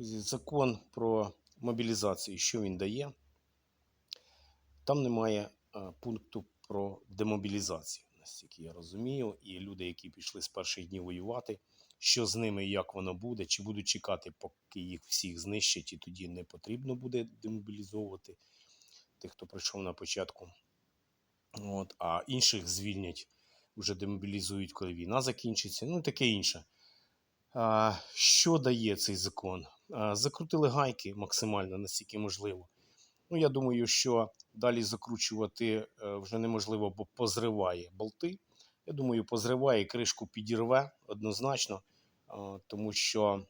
Закон про мобілізацію, що він дає? Там немає е, пункту про демобілізацію, наскільки я розумію. І люди, які пішли з перших днів воювати, що з ними і як воно буде, чи будуть чекати, поки їх всіх знищать, і тоді не потрібно буде демобілізовувати тих, хто прийшов на початку. От, а інших звільнять, вже демобілізують, коли війна закінчиться, ну таке інше. Що дає цей закон? Закрутили гайки максимально, наскільки можливо. Ну, я думаю, що далі закручувати е, вже неможливо, бо позриває болти. Я думаю, позриває кришку підірве однозначно, тому що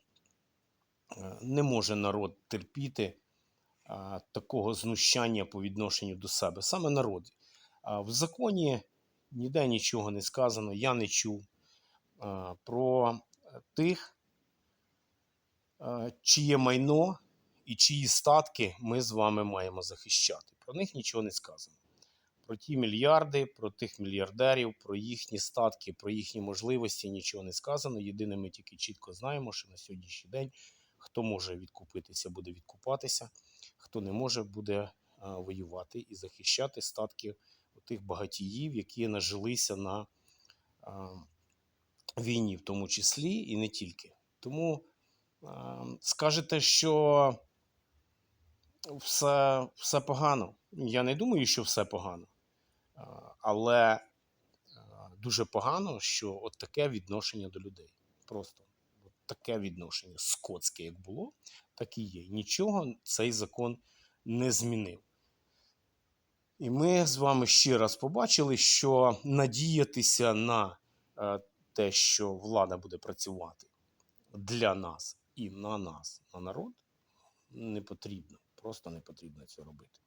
е, не може народ терпіти такого знущання по відношенню до себе. Саме народ. В законі ніде нічого не сказано, я не чув про тих, чиє майно і чиї статки ми з вами маємо захищати. Про них нічого не сказано. Про ті мільярди, про тих мільярдерів, про їхні статки, про їхні можливості нічого не сказано. Єдине, ми тільки чітко знаємо, що на сьогоднішній день хто може відкупитися, буде відкупатися, хто не може, буде воювати і захищати статки тих багатіїв, які нажилися на війні, в тому числі і не тільки. Тому скажете, що все, все погано. Я не думаю, що все погано. Але дуже погано, що от таке відношення до людей. Просто от таке відношення скотське, як було, так і є. Нічого цей закон не змінив. І ми з вами ще раз побачили, що надіятися на е, те, що влада буде працювати для нас і на нас, на народ, не потрібно. Просто не потрібно це робити.